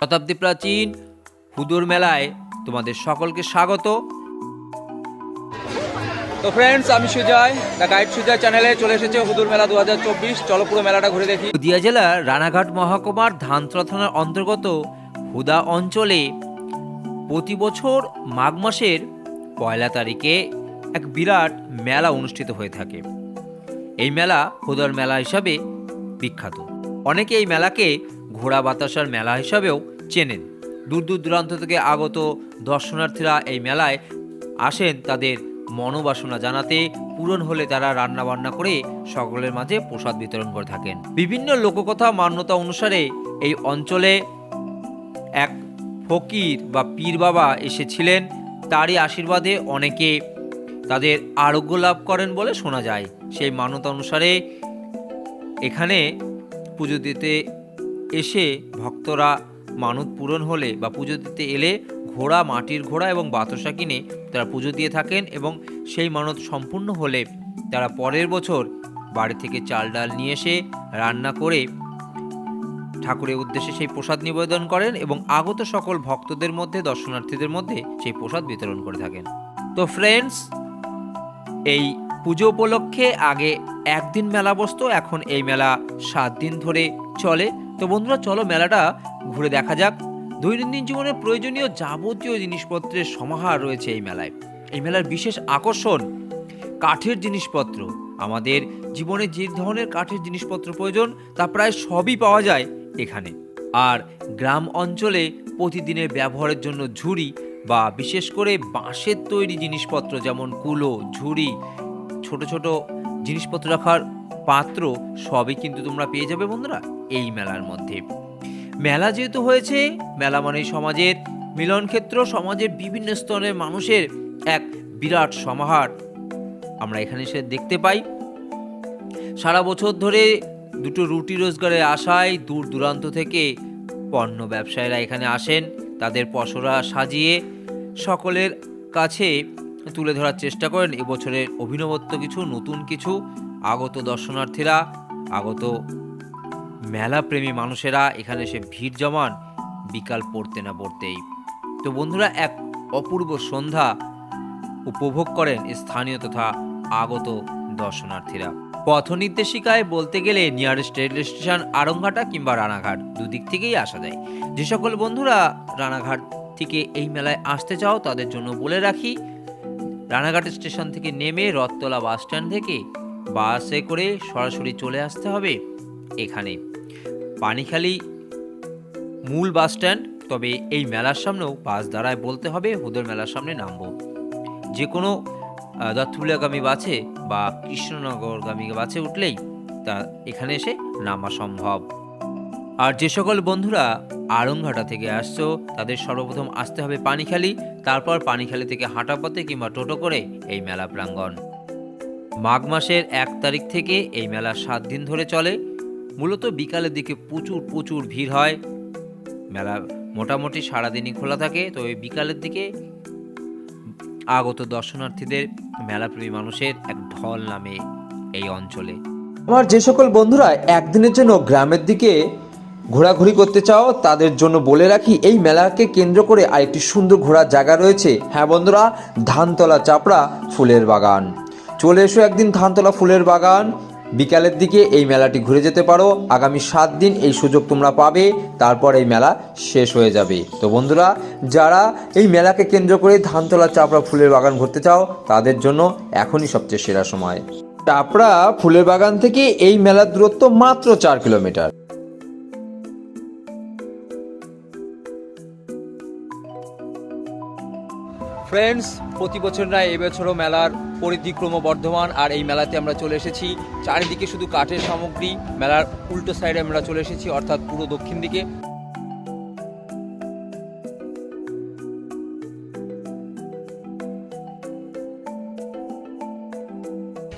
শতাব্দী প্রাচীন হুদুর মেলায় তোমাদের সকলকে স্বাগত। তো ফ্রেন্ডস আমি সুজয় দ্য গাইড সুজয় চ্যানেলে চলে এসেছে হুদুর মেলা দু হাজার চব্বিশ। চলো পুরো মেলাটা ঘুরে দেখি। নদিয়া জেলার রানাঘাট মহকুমার ধানতলা থানার অন্তর্গত হুদা অঞ্চলে প্রতি বছর মাঘ মাসের পয়লা তারিখে এক বিরাট মেলা অনুষ্ঠিত হয়ে থাকে। এই মেলা হুদার মেলা হিসাবে বিখ্যাত। অনেকে এই মেলাকে ঘোড়া বাতাসার মেলা হিসাবেও চেনেন। দূর দূর দূরান্ত থেকে আগত দর্শনার্থীরা এই মেলায় আসেন তাদের মনোবাসনা জানাতে। পূরণ হলে তারা রান্না বান্না করে সকলের মাঝে প্রসাদ বিতরণ করে থাকেন। বিভিন্ন লোককথা মান্যতা অনুসারে এই অঞ্চলে এক ফকির বা পীর বাবা এসেছিলেন। তারই আশীর্বাদে অনেকে তাদের আরোগ্য লাভ করেন বলে শোনা যায়। সেই মান্যতা অনুসারে এখানে পুজো দিতে এসে ভক্তরা মানত পূরণ হলে বা পুজো দিতে এলে ঘোড়া, মাটির ঘোড়া এবং বাতাসা কিনে তারা পুজো দিয়ে থাকেন এবং সেই মানত সম্পূর্ণ হলে তারা পরের বছর বাড়ি থেকে চাল ডাল নিয়ে এসে রান্না করে ঠাকুরের উদ্দেশ্যে সেই প্রসাদ নিবেদন করেন এবং আগত সকল ভক্তদের মধ্যে, দর্শনার্থীদের মধ্যে সেই প্রসাদ বিতরণ করে থাকেন। তো ফ্রেন্ডস এই পুজো উপলক্ষে আগে একদিন মেলা বসতো, এখন এই মেলা সাত দিন ধরে চলে। তো বন্ধুরা, চলো মেলাটা ঘুরে দেখা যাক। দৈনন্দিন জীবনে প্রয়োজনীয় যাবতীয় জিনিসপত্রের সমাহার রয়েছে এই মেলায়। এই মেলার বিশেষ আকর্ষণ কাঠের জিনিসপত্র। আমাদের জীবনে যে ধরনের কাঠের জিনিসপত্র প্রয়োজন, তা প্রায় সবই পাওয়া যায় এখানে। আর গ্রাম অঞ্চলে প্রতিদিনের ব্যবহারের জন্য ঝুড়ি বা বিশেষ করে বাঁশের তৈরি জিনিসপত্র, যেমন কুলো, ঝুড়ি, ছোট ছোট জিনিসপত্র রাখার পাত্র সবই কিন্তু তোমরা পেয়ে যাবে বন্ধুরা এই মেলার মধ্যে। মেলা যেহেতু হয়েছে, মেলা মানে সমাজের মিলনক্ষেত্র সমাজের বিভিন্ন স্তরের মানুষের এক বিরাট সমাহার। আমরা এখানে এসে দেখতে পাই, সারা বছর ধরে দুটো রুটি রোজগারের আশায় দূর দূরান্ত থেকে পণ্য ব্যবসায়ীরা এখানে আসেন, তাদের পসরা সাজিয়ে সকলের কাছে তুলে ধরার চেষ্টা করেন। এবছরের অভিনবত্ব কিছু, নতুন কিছু আগত দর্শনার্থীরা, আগত মেলাপ্রেমী মানুষেরা এখানে এসে ভিড় জমান বিকাল পড়তে না পড়তেই। তো বন্ধুরা, এক অপূর্ব সন্ধ্যা উপভোগ করেন স্থানীয় তথা আগত দর্শনার্থীরা। পথ নির্দেশিকায় বলতে গেলে নিয়ারেস্ট রেল স্টেশন আরংঘাটা কিংবা রানাঘাট দুদিক থেকেই আসা যায়। যে সকল বন্ধুরা রানাঘাট থেকে এই মেলায় আসতে চাও, তাদের জন্য বলে রাখি, রানাঘাট স্টেশন থেকে নেমে রথতলা বাস স্ট্যান্ড থেকে বাসে করে সরাসরি চলে আসতে হবে এখানে। পানিখালি মূল বাস স্ট্যান্ড, তবে এই মেলার সামনেও বাস দাঁড়ায় বলতে হবে, হুদর মেলার সামনে নামবো। যে কোনো দত্তপুলিয়াগামী বাসে বা কৃষ্ণনগরগামী বাসে উঠলেই তা এখানে এসে নামা সম্ভব। আর যে সকল বন্ধুরা আড়ংঘাটা থেকে আসছো, তাদের সর্বপ্রথম আসতে হবে পানিখালি, তারপর পানিখালি থেকে হাঁটা পথে কিংবা টোটো করে এই মেলা প্রাঙ্গণ। মাঘ মাসের এক তারিখ থেকে এই মেলা সাত দিন ধরে চলে। মূলত বিকালের দিকে প্রচুর প্রচুর ভিড় হয়। মেলা মোটামুটি সারাদিনই খোলা থাকে। তো এই বিকালের দিকে আগত দর্শনার্থীদের, মেলাপ্রেমী মানুষের এক ঢল নামে এই অঞ্চলে। আমার যে সকল বন্ধুরা একদিনের জন্য গ্রামের দিকে ঘোরাঘুরি করতে চাও, তাদের জন্য বলে রাখি, এই মেলাকে কেন্দ্র করে আরেকটি সুন্দর ঘোরার জায়গা রয়েছে। হ্যাঁ বন্ধুরা, ধানতলা চাপড়া ফুলের বাগান। চলে এসো একদিন ধানতলা ফুলের বাগান। বিকালের দিকে এই মেলাটি ঘুরে যেতে পারো। আগামী সাত দিন এই সুযোগ তোমরা পাবে। তারপর এই মেলা শেষ হয়ে যাবে। তো বন্ধুরা, যারা এই মেলাকে কেন্দ্র করে ধানতলা চাপড়া ফুলের বাগান ঘুরতে চাও, তাদের জন্য এখনই সবচেয়ে সেরা সময়। চাপড়া ফুলের বাগান থেকে এই মেলার দূরত্ব মাত্র চার কিলোমিটার। ফ্রেন্ডস প্রতি বছর নয় এবছরও মেলার পরিধি ক্রমবর্ধমান, আর এই মেলাতে আমরা চলে এসেছি। চারিদিকে শুধু কাঠের সামগ্রী, মেলার উল্টো সাইডে আমরা চলে এসেছি, অর্থাৎ পুরো দক্ষিণ দিকে।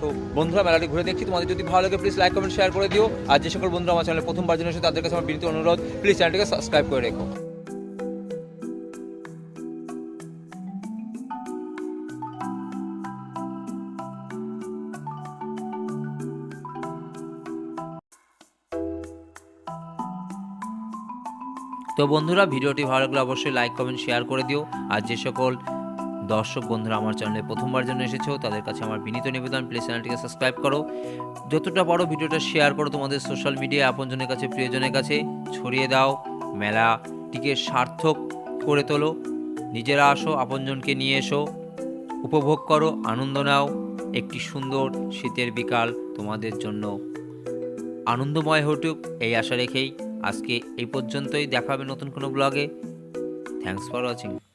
তো বন্ধুরা, মেলাটি ঘুরে দেখছি। তোমাদের যদি ভালো লাগে প্লিজ লাইক কমেন্ট শেয়ার করে দিও। আর যে সকল বন্ধুরা আমার চ্যানেলে প্রথমবার জন্য তাদের কাছে আমার বিনীত অনুরোধ প্লিজ চ্যানেলটিকে সাবস্ক্রাইব করে রেখো। তো বন্ধুরা, ভিডিওটি ভালো লাগলে অবশ্যই লাইক কমেন্ট শেয়ার করে দিও। আর যে সকল দর্শক বন্ধুরা আমার চ্যানেলে প্রথমবার জন্য এসেছ, তাদের কাছে আমার বিনীত নিবেদন প্লিজ চ্যানেলটিকে সাবস্ক্রাইব করো। যতটা বড় ভিডিওটা শেয়ার করো তোমাদের সোশ্যাল মিডিয়া আপনজনের কাছে, প্রিয়জনের কাছে। ছড়িয়ে দাও, মেলাটিকে সার্থক করে তোলো। নিজেরা আসো, আপনজনকে নিয়ে এসো। উপভোগ করো, আনন্দ নাও। একটি সুন্দর শীতের বিকাল তোমাদের জন্য। আনন্দময় হটুক এই আশা রেখেই আজকে এই পর্যন্তই দেখা হবে নতুন কোনো ব্লগে থ্যাংকস ফর ওয়াচিং